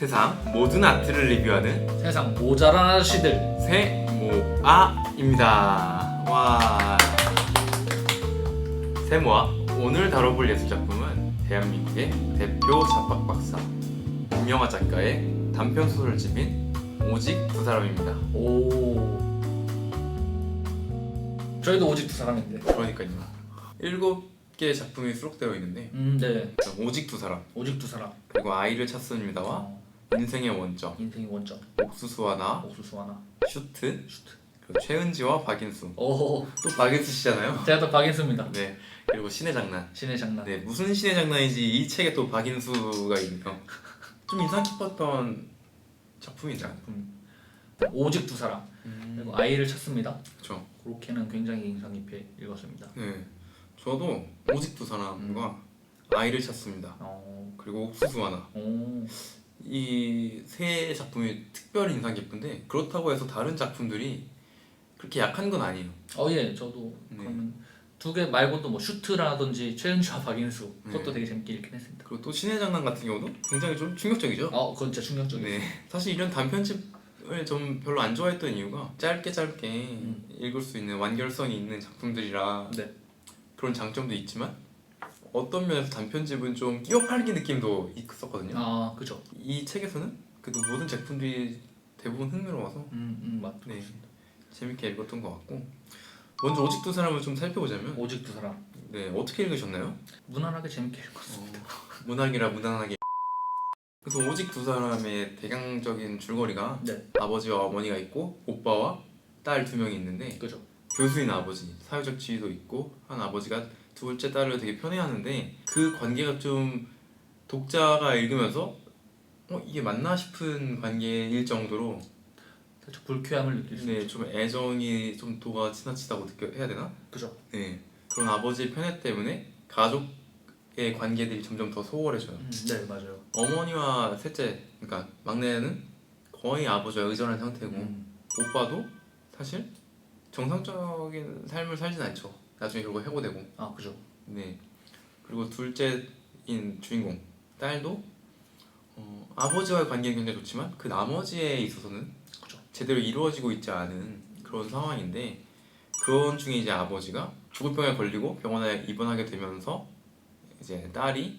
세상 모든 아트를 리뷰하는 세상 모자란 아저씨들 세모아입니다. 와. 세모아 오늘 다뤄볼 예술 작품은 대한민국의 대표 잡박 박사 김영하 작가의 단편 소설집인 오직 두 사람입니다. 오 저희도 오직 두 사람인데 그러니까요. 일곱 개의 작품이 수록되어 있는데 음네 오직 두 사람 오직 두 사람 그리고 아이를 찾습니다와 어, 인생의 원점. 인생의 원점. 옥수수와 나. 옥수수 하나. 슈트. 슈트. 그리고 최은지와 박인수. 오 또 박인수 씨잖아요. 제가 또 박인수입니다. 네. 그리고 신의 장난. 신의 장난. 네 무슨 신의 장난인지 이 책에 또 박인수가 있네요. 좀 인상 깊었던 작품이죠. 음. 오직 두 사람. 그리고 아이를 찾습니다. 그렇죠. 그렇게는 굉장히 인상 깊게 읽었습니다. 네. 저도 오직 두 사람과 아이를 찾습니다. 어, 그리고 옥수수 하나. 오 이 세 작품이 특별히 인상 깊은데 그렇다고 해서 다른 작품들이 그렇게 약한 건 아니에요. 어, 예, 저도 네. 그러면 두 개 말고도 뭐 슈트라든지 최은주와 박인수 그것도 네. 되게 재밌게 읽긴 했습니다. 그리고 또 신의 장난 같은 경우도 굉장히 좀 충격적이죠. 어, 그건 진짜 충격적이에요. 네 사실 이런 단편집을 좀 별로 안 좋아했던 이유가 짧게 짧게 음. 읽을 수 있는 완결성이 있는 작품들이라 네. 그런 장점도 있지만 어떤 면에서 단편집은 좀 끼어 팔기 느낌도 있었거든요. 아, 그죠. 이 책에서는 그래도 모든 작품들이 대부분 흥미로워서 음, 음, 맞. 네 재밌게 읽었던 것 같고 먼저 오직 두 사람을 좀 살펴보자면 오직 두 사람. 네 어떻게 읽으셨나요? 무난하게 재밌게. 어, 문학이라 무난하게 그래서 오직 두 사람의 대강적인 줄거리가 네, 아버지와 어머니가 있고 오빠와 딸 두 명이 있는데 그죠. 교수인 아버지 사회적 지위도 있고 한 아버지가 둘째 딸을 되게 편애하는데 그 관계가 좀 독자가 읽으면서 어 이게 맞나 싶은 관계일 정도로 살짝 불쾌함을 느낄 수. 네, 좀 애정이 좀 도가 지나치다고 느껴 해야 되나? 그죠. 네 그런 아버지의 편애 때문에 가족의 관계들이 점점 더 소홀해져요. 음, 네, 맞아요. 어머니와 셋째 그러니까 막내는 거의 아버지와 의존한 상태고 음, 오빠도 사실 정상적인 삶을 살진 않죠. 나중에 결국 해고되고. 아, 그죠. 네. 그리고 둘째인 주인공 딸도 어, 아버지와의 관계는 굉장히 좋지만 그 나머지에 있어서는 그죠. 제대로 이루어지고 있지 않은 그런 상황인데 그런 중에 이제 아버지가 죽을 병에 걸리고 병원에 입원하게 되면서 이제 딸이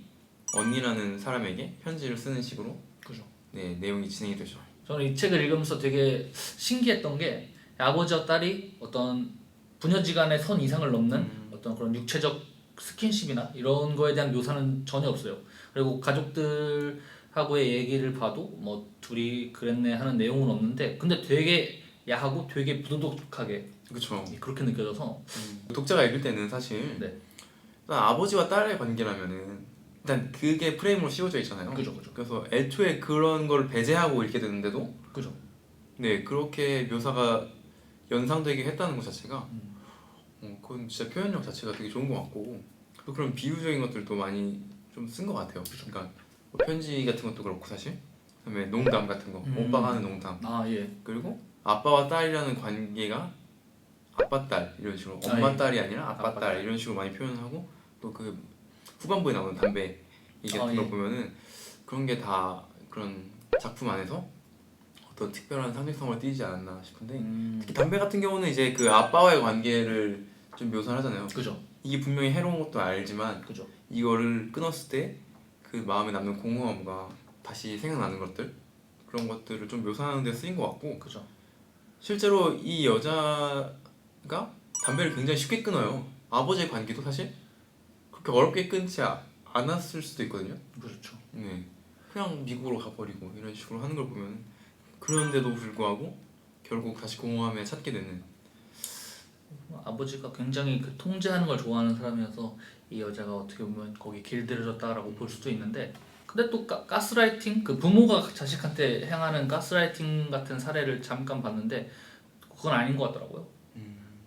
언니라는 사람에게 편지를 쓰는 식으로 그죠. 네 내용이 진행이 되죠. 저는 이 책을 읽으면서 되게 신기했던 게 아버지와 딸이 어떤 부녀지간의 선 이상을 넘는 음. 어떤 그런 육체적 스킨십이나 이런 거에 대한 묘사는 전혀 없어요. 그리고 가족들하고의 얘기를 봐도 뭐 둘이 그랬네 하는 내용은 없는데 근데 되게 야하고 되게 부도덕하게 그렇죠. 그렇게 느껴져서 독자가 읽을 때는 사실 네. 일단 아버지와 딸의 관계라면은 일단 그게 프레임으로 씌워져 있잖아요. 그죠 그죠 그래서 애초에 그런 걸 배제하고 읽게 되는데도 그죠 네 그렇게 묘사가 연상되게 했다는 것 자체가 음. 어, 그건 진짜 표현력 자체가 되게 좋은 것 같고 또 그런 비유적인 것들도 많이 좀 쓴 것 같아요. 그러니까 뭐 편지 같은 것도 그렇고 사실 그다음에 농담 같은 거 음. 오빠가 하는 농담 아 예. 그리고 아빠와 딸이라는 관계가 아빠 딸 이런 식으로 엄마 아, 예. 딸이 아니라 아빠, 아빠 딸 이런 식으로 많이 표현하고 또 그 후반부에 나오는 담배 같은 아, 걸 예. 보면은 그런 게 다 그런 작품 안에서 어떤 특별한 상징성을 띠지 않았나 싶은데 음. 특히 담배 같은 경우는 이제 그 아빠와의 관계를 좀 묘사를 하잖아요. 그죠 이게 분명히 해로운 것도 알지만 그죠 이거를 끊었을 때 그 마음에 남는 공허함과 다시 생각나는 것들 그런 것들을 좀 묘사하는 데 쓰인 것 같고 그죠 실제로 이 여자가 담배를 굉장히 쉽게 끊어요. 아버지의 관계도 사실 그렇게 어렵게 끊지 아- 않았을 수도 있거든요. 그렇죠. 네. 그냥 미국으로 가버리고 이런 식으로 하는 걸 보면 그런데도 불구하고 결국 다시 공허함에 찾게 되는 아버지가 굉장히 그 통제하는 걸 좋아하는 사람이어서 이 여자가 어떻게 보면 거기 길들여졌다라고 볼 수도 있는데 근데 또 가, 가스라이팅 그 부모가 자식한테 행하는 가스라이팅 같은 사례를 잠깐 봤는데 그건 아닌 것 같더라고요.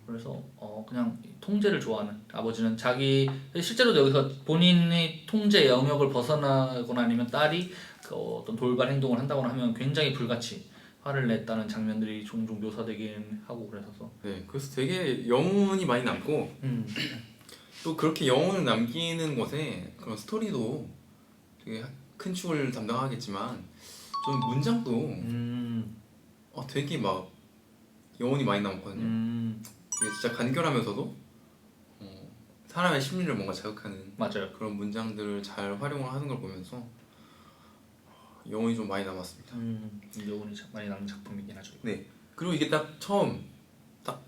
그래서 어 그냥 통제를 좋아하는 아버지는 자기 실제로도 여기서 본인이 통제 영역을 벗어나거나 아니면 딸이 그 어떤 돌발 행동을 한다거나 하면 굉장히 불같이 화를 냈다는 장면들이 종종 묘사되긴 하고 그래서 네. 그래서 되게 영혼이 많이 남고 음 또 그렇게 영혼을 남기는 것에 그런 스토리도 되게 큰 축을 담당하겠지만 좀 문장도 음, 어, 되게 막 영혼이 많이 남거든요. 음 이게 진짜 간결하면서도 어, 사람의 심리를 뭔가 자극하는 맞아요. 그런 문장들을 잘 활용을 하는 걸 보면서 어, 영혼이 좀 많이 남았습니다. 음, 여운이 참 많이 남는 작품이긴 하죠. 네. 그리고 이게 딱 처음 딱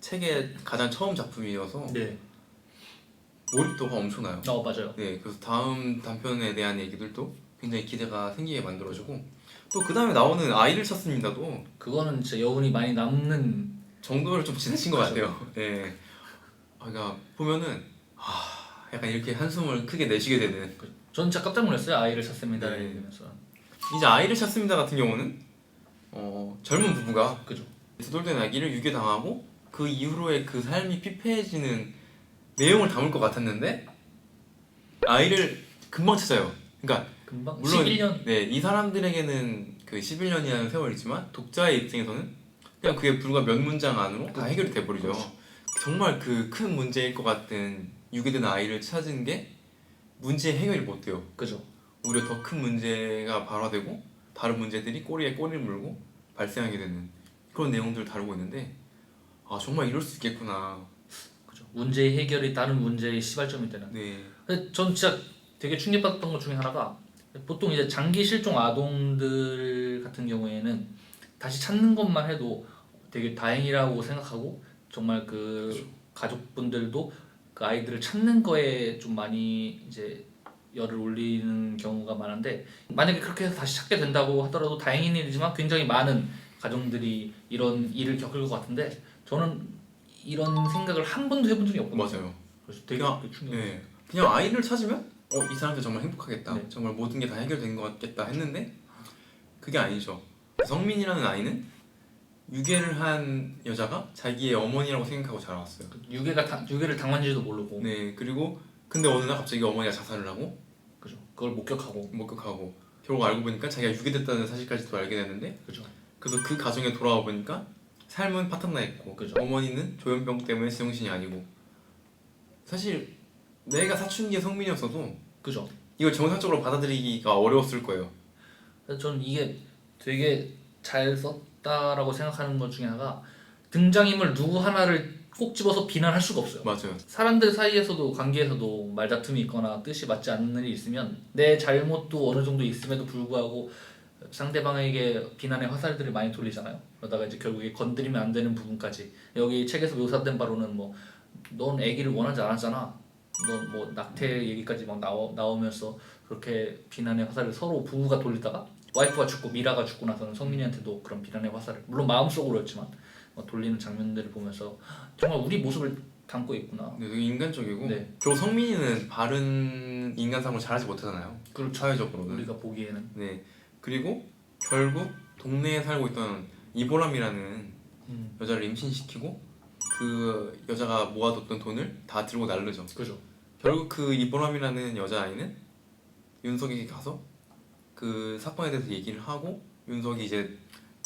책의 가장 처음 작품이어서 네. 몰입도가 엄청나요. 어 맞아요. 네, 그래서 다음 단편에 대한 얘기들도 굉장히 기대가 생기게 만들어주고 또 그 다음에 나오는 아이를 찾습니다도 그거는 진짜 여운이 많이 남는 정도를 좀 지나친 것 같아요. 네, 아, 그러니까 보면은 아, 약간 이렇게 한숨을 크게 내쉬게 되는. 전 진짜 깜짝 놀랐어요. 아이를 찾습니다를 네. 읽으면서. 이제 아이를 찾습니다 같은 경우는 어, 젊은 부부가 그죠. 두돌된 아기를 유괴당하고 그 이후로의 그 삶이 피폐해지는 내용을 담을 것 같았는데 아이를 금방 찾아요. 그러니까 금방 물론 11년 네, 이 사람들에게는 그 11년이라는 세월이지만 독자의 입장에서는 그냥 그게 불과 몇 문장 안으로 다 해결이 돼 버리죠. 그렇죠. 정말 그 큰 문제일 것 같은 유괴된 아이를 찾은 게 문제 해결이 못 돼요. 그죠. 오히려 더 큰 문제가 발화되고 다른 문제들이 꼬리에 꼬리를 물고 발생하게 되는 그런 내용들을 다루고 있는데 아 정말 이럴 수 있겠구나. 그죠. 문제의 해결이 다른 문제의 시발점이 되는. 네, 근데 전 진짜 되게 충격받았던 것 중에 하나가 보통 이제 장기 실종 아동들 같은 경우에는 다시 찾는 것만 해도 되게 다행이라고 생각하고 정말 그 가족분들도 그 아이들을 찾는 거에 좀 많이 이제 열을 올리는 경우가 많은데 만약에 그렇게 해서 다시 찾게 된다고 하더라도 다행인 일이지만 굉장히 많은 가정들이 이런 일을 겪을 것 같은데 저는 이런 생각을 한 번도 해본 적이 없거든요. 맞아요. 그래서 되게 그냥- 충격. 네, 그냥 아이를 찾으면 어 이 사람들 정말 행복하겠다. 네. 정말 모든 게 다 해결된 것 같겠다 했는데 그게 아니죠. 성민이라는 아이는 유괴를 한 여자가 자기의 어머니라고 생각하고 자라왔어요. 유괴가 당, 유괴를 당한지도 모르고. 네, 그리고 근데 어느 날 갑자기 어머니가 자살을 하고 그죠. 그걸 목격하고. 목격하고. 결국 알고 보니까 자기가 유괴됐다는 사실까지도 알게 되는데 그죠. 그래서 그 가정에 돌아와 보니까 삶은 파탄나 있고 그죠. 어머니는 조현병 때문에 제정신이 아니고. 사실 내가 사춘기의 성민이었어도 그죠. 이걸 정상적으로 받아들이기가 어려웠을 거예요. 저는 이게 되게 잘 썼 다라고 생각하는 것 중에 하나가 등장인물 누구 하나를 꼭 집어서 비난할 수가 없어요 맞아요. 사람들 사이에서도 관계에서도 말다툼이 있거나 뜻이 맞지 않는 일이 있으면 내 잘못도 어느 정도 있음에도 불구하고 상대방에게 비난의 화살들을 많이 돌리잖아요. 그러다가 이제 결국에 건드리면 안 되는 부분까지 여기 책에서 묘사된 바로는 뭐 넌 아기를 원하지 않았잖아. 넌 뭐 낙태 얘기까지 막 나오, 나오면서 그렇게 비난의 화살을 서로 부부가 돌리다가 와이프가 죽고 미라가 죽고 나서는 성민이한테도 그런 비난의 화살을 물론 마음속으로였지만 뭐 돌리는 장면들을 보면서 정말 우리 모습을 담고 있구나. 근데 되게 인간적이고 네. 결국 성민이는 바른 인간상을 잘하지 못하잖아요. 그렇죠. 사회적으로는. 우리가 보기에는 네. 그리고 결국 동네에 살고 있던 이보람이라는 음. 여자를 임신시키고 그 여자가 모아뒀던 돈을 다 들고 날르죠. 그죠. 결국 그 이보람이라는 여자아이는 윤석에게 가서 그 사건에 대해서 얘기를 하고 윤석이 이제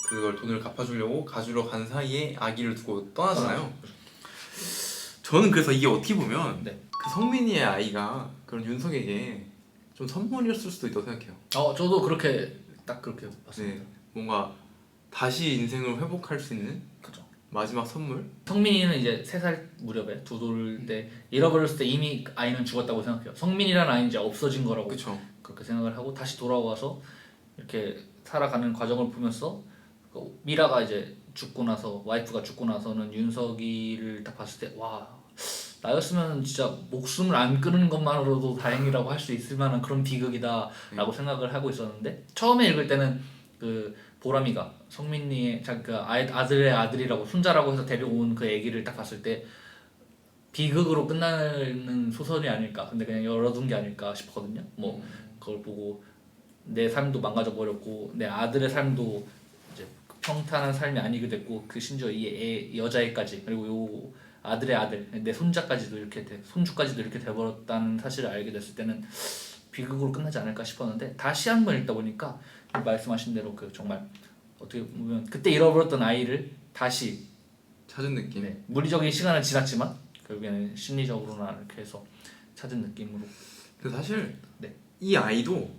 그걸 돈을 갚아주려고 가주러 간 사이에 아기를 두고 떠나잖아요. 저는 그래서 이게 어떻게 보면 네. 그 성민이의 아이가 그런 윤석에게 좀 선물이었을 수도 있다고 생각해요. 어 저도 그렇게 딱 그렇게 봤습니다. 네, 뭔가 다시 인생을 회복할 수 있는 그죠. 마지막 선물. 성민이는 이제 세살 무렵에 두 돌 때 잃어버렸을 때 이미 아이는 죽었다고 생각해요. 성민이라는 아이는 이제 없어진 거라고 그렇죠. 그렇게 생각을 하고 다시 돌아와서 이렇게 살아가는 과정을 보면서 그 미라가 이제 죽고 나서 와이프가 죽고 나서는 윤석이를 딱 봤을 때 와 나였으면 진짜 목숨을 안 끊는 것만으로도 다행이라고 할 수 있을 만한 그런 비극이다라고 생각을 하고 있었는데 처음에 읽을 때는 그 보람이가 성민이의 그 아들의 아들이라고 손자라고 해서 데려온 그 아기를 딱 봤을 때 비극으로 끝나는 소설이 아닐까 근데 그냥 열어둔 게 아닐까 싶거든요. 뭐 그걸 보고 내 삶도 망가져 버렸고 내 아들의 삶도 이제 평탄한 삶이 아니게 됐고 그 심지어 이 애, 여자애까지 그리고 요 아들의 아들 내 손자까지도 이렇게 돼, 손주까지도 이렇게 돼버렸다는 사실을 알게 됐을 때는 비극으로 끝나지 않을까 싶었는데 다시 한 번 읽다 보니까 말씀하신 대로 그 정말 어떻게 보면 그때 잃어버렸던 아이를 다시 찾은 느낌. 네, 물리적인 시간은 지났지만 결국에는 심리적으로나 이렇게 해서 찾은 느낌으로 근데 사실 네. 이 아이도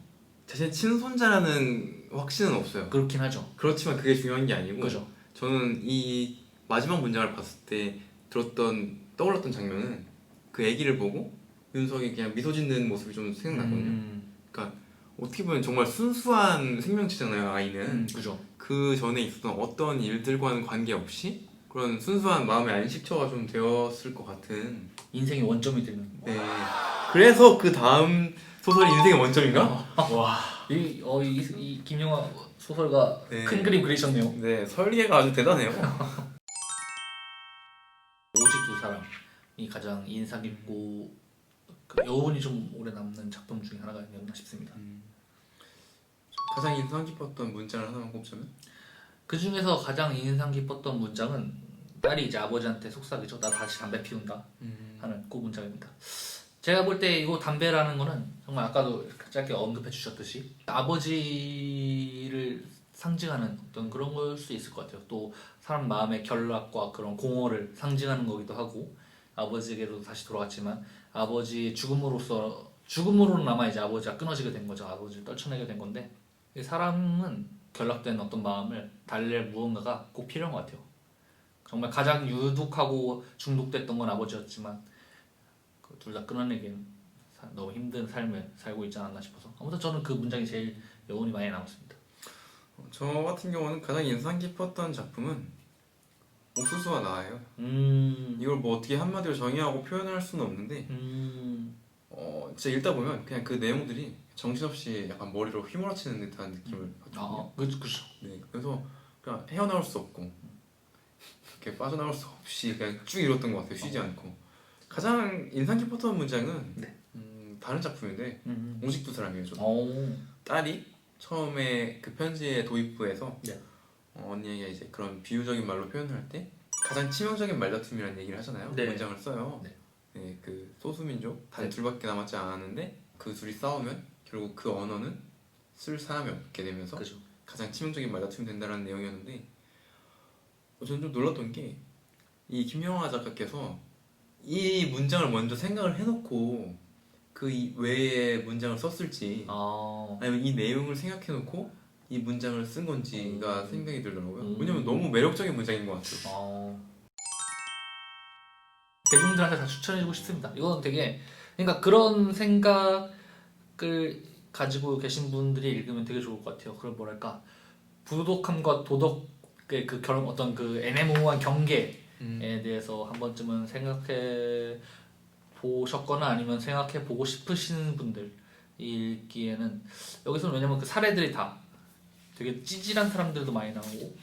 자신의 친손자라는 확신은 없어요. 그렇긴 하죠. 그렇지만 그게 중요한 게 아니고 그죠. 저는 이 마지막 문장을 봤을 때 들었던 떠올랐던 장면은 그 아기를 보고 윤석이 그냥 미소 짓는 모습이 좀 생각나거든요. 음, 어떻게 보면 정말 순수한 생명체잖아요, 아이는. 음, 그죠. 그 전에 있었던 어떤 일들과는 관계없이 그런 순수한 마음의 안식처가 좀 되었을 것 같은. 인생의 원점이 되는. 네. 그래서 그 다음 소설이 인생의 원점인가? 와. 이, 어, 이, 이 김영하 소설가 네. 큰 그림 그리셨네요. 네, 설리가 아주 대단해요. 오직 두 사람이 가장 인상 깊고 그 여운이 좀 오래 남는 작품 중에 하나가 아니었나 싶습니다. 가장 인상 깊었던 문장을 하나만 꼽자면? 그 중에서 가장 인상 깊었던 문장은 딸이 이제 아버지한테 속삭이죠. 나 다시 담배 피운다 하는 그 문장입니다. 제가 볼 때 이거 담배라는 거는 정말 아까도 짧게 언급해 주셨듯이 아버지를 상징하는 어떤 그런 걸 수 있을 것 같아요. 또 사람 마음의 결락과 그런 공허를 상징하는 거기도 하고 아버지에게로 다시 돌아갔지만 아버지의 죽음으로써 죽음으로나마 이제 아버지가 끊어지게 된 거죠. 아버지를 떨쳐내게 된 건데 이 사람은 결락된 어떤 마음을 달랠 무언가가 꼭 필요한 것 같아요. 정말 가장 유독하고 중독됐던 건 아버지였지만 그 둘다 끊어내기엔 사- 너무 힘든 삶을 살고 있지 않았나 싶어서 아무튼 저는 그 문장이 제일 여운이 많이 남았습니다. 저 같은 경우는 가장 인상 깊었던 작품은 옥수수와 나예요. 음, 이걸 뭐 어떻게 한마디로 정의하고 표현할 수는 없는데 음, 어, 진짜 읽다 보면 그냥 그 내용들이 정신없이 약간 머리로 휘몰아치는 듯한 느낌을 받거든요. 아, 그, 그죠. 네, 그래서 그냥 헤어나올 수 없고 이렇게 빠져나올 수 없이 그냥 쭉 읽었던 것 같아요. 쉬지 않고 가장 인상 깊었던 문장은 네. 음, 다른 작품인데 음, 오직 두 사람이에요. 저도. 오, 딸이 처음에 그 편지의 도입부에서 네. 어, 언니에게 이제 그런 비유적인 말로 표현할 때 가장 치명적인 말다툼이라는 얘기를 하잖아요. 네. 문장을 써요. 네. 네, 그 소수민족 단 네. 둘밖에 남았지 않았는데 그 둘이 싸우면 결국 그 언어는 쓸 사람이 없게 되면서 그죠. 가장 치명적인 말다툼이 된다는 내용이었는데 어, 저는 좀 놀랐던 게 이 김영하 작가께서 이 문장을 먼저 생각을 해놓고 그 이- 외의 문장을 썼을지 아, 아니면 이 내용을 생각해놓고 이 문장을 쓴 건지가 음. 생각이 들더라고요. 음. 왜냐면 너무 매력적인 문장인 것 같아요. 아. 대중들한테 다 추천해주고 싶습니다. 이건 되게 그러니까 그런 생각을 가지고 계신 분들이 읽으면 되게 좋을 것 같아요. 그런 뭐랄까 부독함과 도덕의 그 결 어떤 그 애매모호한 경계에 음. 대해서 한 번쯤은 생각해 보셨거나 아니면 생각해 보고 싶으신 분들 읽기에는 여기서는 왜냐면 그 사례들이 다 되게 찌질한 사람들도 많이 나오고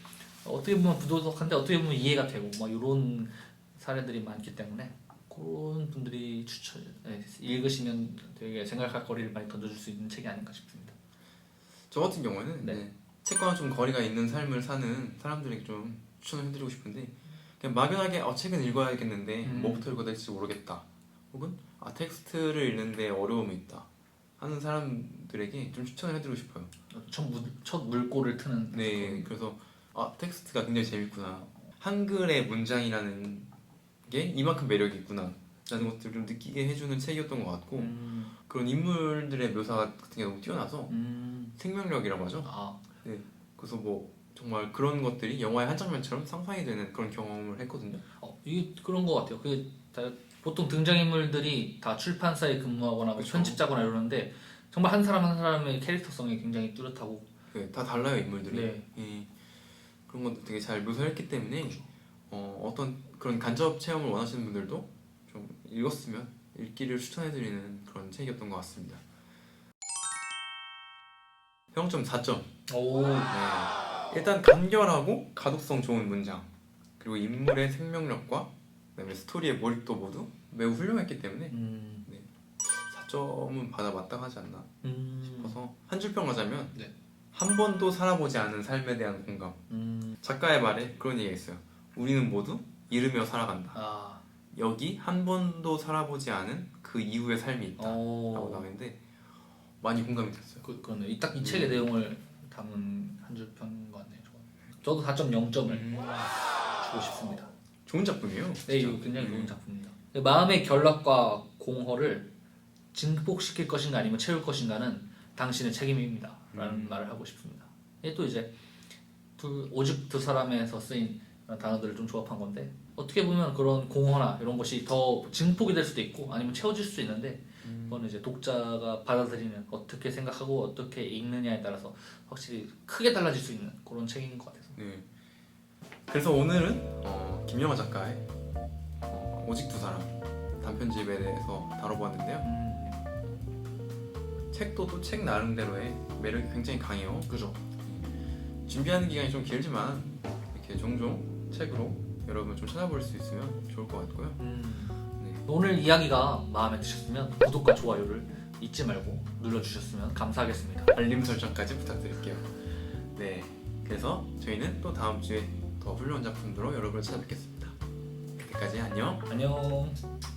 어떻게 보면 부도덕한데 어떻게 보면 이해가 되고 막 이런 사례들이 많기 때문에 그런 분들이 추천 네, 읽으시면 되게 생각할 거리를 많이 던져줄 수 있는 책이 아닌가 싶습니다. 저 같은 경우에는 네. 네, 책과는 좀 거리가 있는 삶을 사는 사람들에게 좀 추천을 해드리고 싶은데 그냥 막연하게 어, 책은 읽어야겠는데 음. 뭐부터 읽어야 될지 모르겠다 혹은 아 텍스트를 읽는데 어려움이 있다 하는 사람들에게 좀 추천을 해드리고 싶어요. 첫, 물, 첫 물꼬를 트는 네 그래서 아 텍스트가 굉장히 재밌구나. 한글의 문장이라는 게 이만큼 매력이 있구나. 라는 것들을 좀 느끼게 해주는 책이었던 것 같고 음, 그런 인물들의 묘사 같은 게 너무 뛰어나서 음, 생명력이라고 하죠? 아. 그래서 뭐 정말 그런 것들이 영화의 한 장면처럼 상상이 되는 그런 경험을 했거든요. 어, 이게 그런 것 같아요. 그게 다 보통 등장인물들이 다 출판사에 근무하거나 뭐 그쵸. 편집자거나 이러는데 정말 한 사람 한 사람의 캐릭터성이 굉장히 뚜렷하고 네, 다 달라요 인물들이. 네. 예, 그런 것도 되게 잘 묘사했기 때문에 어, 어떤 그런 간접 체험을 원하시는 분들도 좀 읽었으면 읽기를 추천해드리는 그런 책이었던 것 같습니다. 평점 4점. 오 네. 일단 간결하고 가독성 좋은 문장 그리고 인물의 생명력과 그다음에 스토리의 몰입도 모두 매우 훌륭했기 때문에 음, 4점은 받아 마땅하지 않나 음, 싶어서 한 줄 평 하자면 네. 한 번도 살아보지 않은 삶에 대한 공감. 음, 작가의 말에 그런 얘기가 있어요. 우리는 모두 잃으며 살아간다. 아, 여기 한 번도 살아보지 않은 그 이후의 삶이 있다 라고 있는데 많이 공감이 됐어요. 그, 그러네. 이 딱 이 책의 내용을 담은 한 줄 평인 것 같네요. 저도 4.0점을 음, 주고 싶습니다. 좋은 작품이에요 네, 진짜. 이거 굉장히 좋은 음. 작품입니다. 마음의 결락과 공허를 증폭시킬 것인가 아니면 채울 것인가는 당신의 책임입니다 라는 음. 말을 하고 싶습니다. 이게 또 이제 두, 오직 두 사람에서 쓰인 단어들을 좀 조합한 건데 어떻게 보면 그런 공허나 이런 것이 더 증폭이 될 수도 있고 아니면 채워질 수도 있는데 그거는 이제 독자가 받아들이는 어떻게 생각하고 어떻게 읽느냐에 따라서 확실히 크게 달라질 수 있는 그런 책인 것 같아서 네. 그래서 오늘은 어, 김영하 작가의 어, 오직 두 사람 단편집에 대해서 다뤄보았는데요. 음, 책도 또 책 나름대로의 매력이 굉장히 강해요. 그죠. 준비하는 기간이 좀 길지만 이렇게 종종 책으로 여러분 좀 찾아볼 수 있으면 좋을 것 같고요. 음, 네. 오늘 이야기가 마음에 드셨으면 구독과 좋아요를 잊지 말고 눌러주셨으면 감사하겠습니다. 알림 설정까지 부탁드릴게요. 네, 그래서 저희는 또 다음 주에 더 훌륭한 작품으로 여러분을 찾아뵙겠습니다. 그때까지 안녕. 안녕.